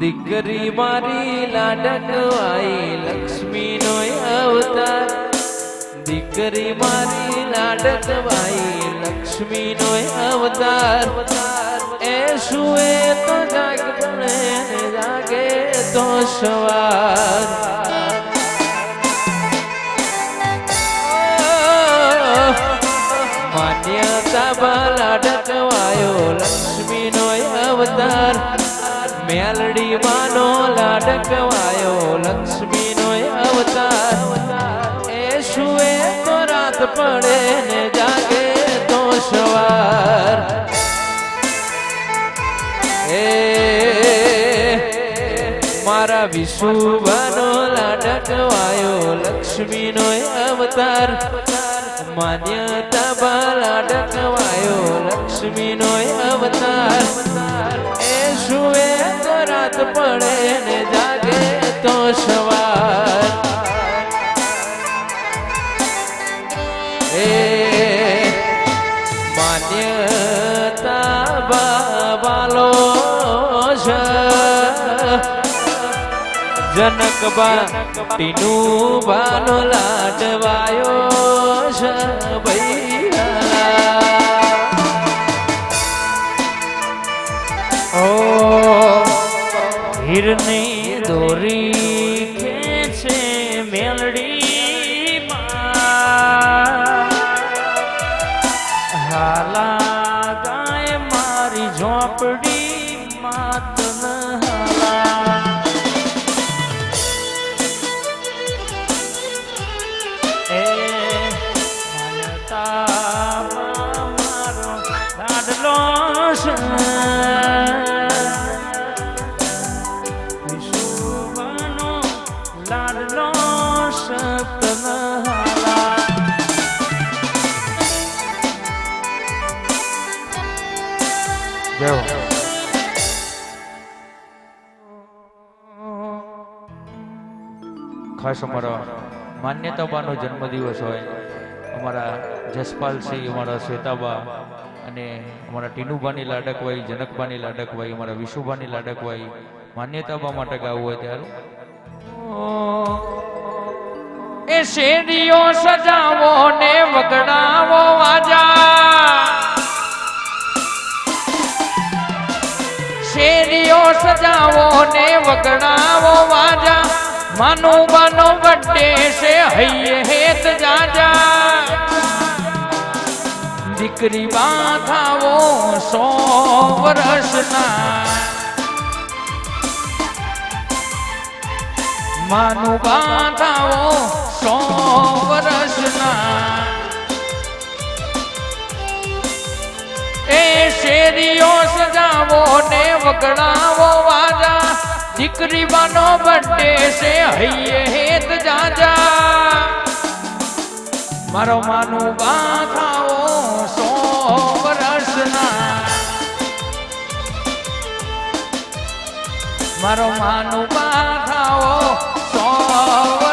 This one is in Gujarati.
દીકરી મારી લાડકવાઈ લક્ષ્મી નો અવતાર. દીકરી મારી લાડકવાઈ લક્ષ્મી નો અવતાર. એ સુએ તો જાગણે ને જાગે તો સવાર. મેલડી માનો લાડકવાયો લક્ષ્મી નો અવતાર. એ સુએ તો રાત પડે ને જાગે તો સવાર એ મારા વિશુભાનો લાડકવાયો લક્ષ્મી નો અવતાર. માન્યતા બાલા ડકવાયો લક્ષ્મી નો પડે ને જાગે તો સવાર. એ માન્યતા બાબાલો છે જનક બા ટીનું બાનો લાડવાયો છે ભૈયા ઓ હીરની દોરી ખેંચે મેલડી હાલા ગાય મારી ઝોપડી માતન હાલા એ છે. ખાસ અમારા માન્યતાબાનો જન્મદિવસ હોય. અમારા જસપાલસિંહ અમારા શ્વેતાબા અને અમારા ટીનુબાની લાડકવાઈ જનકબાની લાડકવાઈ, અમારા વિશુબાની લાડકવાઈ માન્યતાબા માટે ગાવું હોય ત્યારે. એ શેરીઓ સજાવો ને વગડાવો વાજા. શેરીઓ સજાવો ને વગડાવો વાજા. માનો બાનો બડે છે, હૈયે હેત જાજા. દીકરી બાંધાવો સો વર્ષના. માનું બાંધાવો સો વર્ષના. એ શેરીઓ સજાવો ને વગડાવો વાજા. દીકરી બાનો બર્થડે છે, હૈયે હેત જાજા. મારો માનું બાંધાવો સો વર્ષના. મારો માનું બાંધાવો Oh.